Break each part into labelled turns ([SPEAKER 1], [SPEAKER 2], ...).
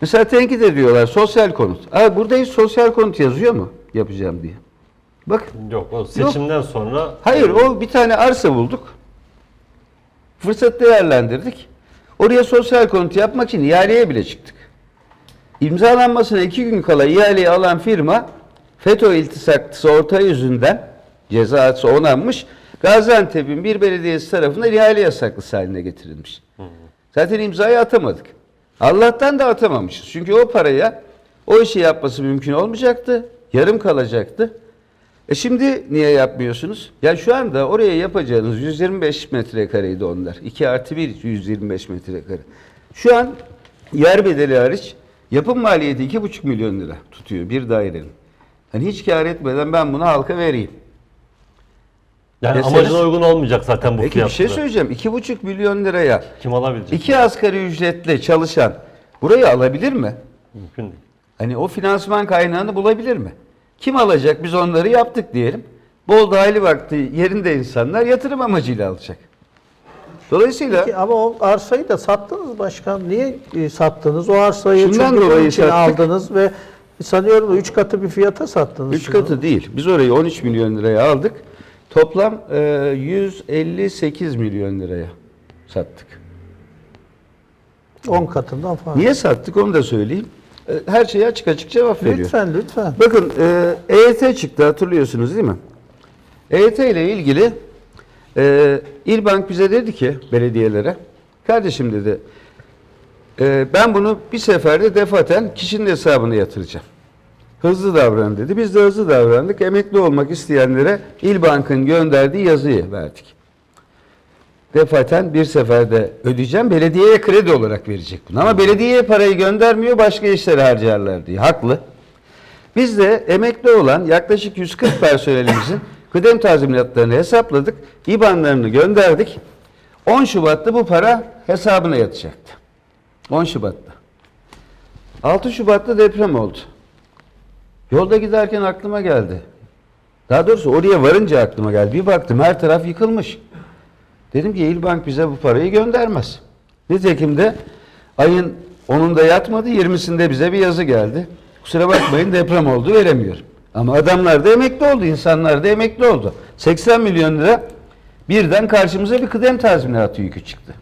[SPEAKER 1] Mesela tenkit ediyorlar sosyal konut. Abi burada hiç sosyal konut yazıyor mu yapacağım diye. Bak
[SPEAKER 2] Yok o seçimden sonra
[SPEAKER 1] hayır o bir tane arsa bulduk. Fırsat değerlendirdik. Oraya sosyal konut yapmak için ihaleye bile çıktık. İmzalanmasına iki gün kala ihaleyi alan firma FETÖ iltisaklısı orta yüzünden cezası onanmış. Gaziantep'in bir belediyesi tarafından ihale yasaklısı haline getirilmiş. Zaten imzayı atamadık. Allah'tan da atamamışız. Çünkü o paraya o işi yapması mümkün olmayacaktı. Yarım kalacaktı. E şimdi niye yapmıyorsunuz? Ya şu anda oraya yapacağınız 125 metrekareydi onlar. 2 artı 1 125 metrekare. Şu an yer bedeli hariç yapım maliyeti 2,5 milyon lira tutuyor bir dairenin. Hani hiç kar etmeden ben bunu halka vereyim.
[SPEAKER 2] Yani
[SPEAKER 1] Deseniz-
[SPEAKER 2] amacına uygun olmayacak zaten bu
[SPEAKER 1] Peki bir
[SPEAKER 2] fiyatlar.
[SPEAKER 1] şey söyleyeceğim. 2,5 milyon liraya
[SPEAKER 2] Kim alabilecek?
[SPEAKER 1] iki asgari ücretle çalışan burayı alabilir mi?
[SPEAKER 2] Mümkün değil.
[SPEAKER 1] Hani o finansman kaynağını bulabilir mi? Kim alacak? Biz onları yaptık diyelim. Bol dahili vakti yerinde insanlar yatırım amacıyla alacak. Dolayısıyla
[SPEAKER 3] Peki, ama o arsayı da sattınız başkan. Niye e, sattınız? O arsayı
[SPEAKER 1] Şundan
[SPEAKER 3] çünkü
[SPEAKER 1] dolayı
[SPEAKER 3] için
[SPEAKER 1] sattık.
[SPEAKER 3] aldınız ve sanıyorum 3 katı bir fiyata sattınız.
[SPEAKER 1] 3
[SPEAKER 3] şunu.
[SPEAKER 1] katı değil. Biz orayı 13 milyon liraya aldık. Toplam e, 158 milyon liraya sattık.
[SPEAKER 3] 10 katından fazla.
[SPEAKER 1] Niye sattık onu da söyleyeyim. E, Her şeye açık açık cevap veriyor.
[SPEAKER 3] Lütfen lütfen.
[SPEAKER 1] Bakın e, EYT çıktı hatırlıyorsunuz değil mi? EYT ile ilgili e, İlbank bize dedi ki belediyelere kardeşim dedi e, ben bunu bir seferde defaten kişinin hesabına yatıracağım. Hızlı davran dedi. Biz de hızlı davrandık. Emekli olmak isteyenlere İlbank'ın gönderdiği yazıyı verdik. Defaten bir seferde ödeyeceğim. Belediyeye kredi olarak verecek bunu. Ama belediyeye parayı göndermiyor başka işlere harcarlar diye. Haklı. Biz de emekli olan yaklaşık 140 personelimizin kıdem tazminatlarını hesapladık. İBAN'larını gönderdik. 10 Şubat'ta bu para hesabına yatacaktı. 10 Şubat'ta. 6 Şubat'ta deprem oldu. Yolda giderken aklıma geldi. Daha doğrusu oraya varınca aklıma geldi. Bir baktım her taraf yıkılmış. Dedim ki İlbank bize bu parayı göndermez. Nitekim de ayın 10'unda yatmadı, 20'sinde bize bir yazı geldi. Kusura bakmayın deprem oldu veremiyorum. Ama adamlar da emekli oldu, insanlar da emekli oldu. 80 milyon lira birden karşımıza bir kıdem tazminatı yükü çıktı.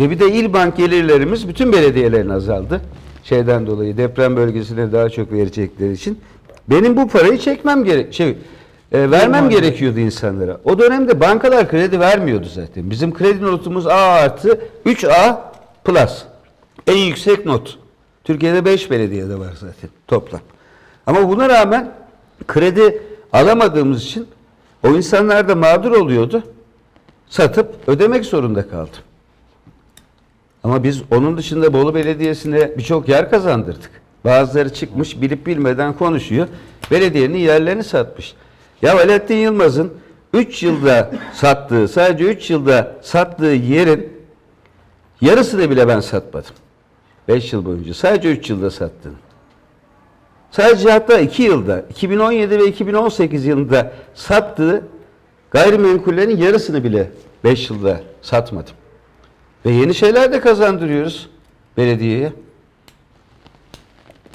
[SPEAKER 1] Ve bir de İlbank gelirlerimiz bütün belediyelerin azaldı. Şeyden dolayı deprem bölgesine daha çok verecekleri için. Benim bu parayı çekmem gerek şey e, vermem gerekiyordu insanlara. O dönemde bankalar kredi vermiyordu zaten. Bizim kredi notumuz A artı 3A plus. En yüksek not. Türkiye'de 5 belediyede var zaten toplam. Ama buna rağmen kredi alamadığımız için o insanlar da mağdur oluyordu. Satıp ödemek zorunda kaldım. Ama biz onun dışında Bolu Belediyesi'ne birçok yer kazandırdık. Bazıları çıkmış bilip bilmeden konuşuyor. Belediyenin yerlerini satmış. Ya Alaaddin Yılmaz'ın 3 yılda sattığı, sadece 3 yılda sattığı yerin yarısını bile ben satmadım. 5 yıl boyunca. Sadece 3 yılda sattım. Sadece hatta 2 yılda, 2017 ve 2018 yılında sattığı gayrimenkullerin yarısını bile 5 yılda satmadım. Ve yeni şeyler de kazandırıyoruz belediyeye.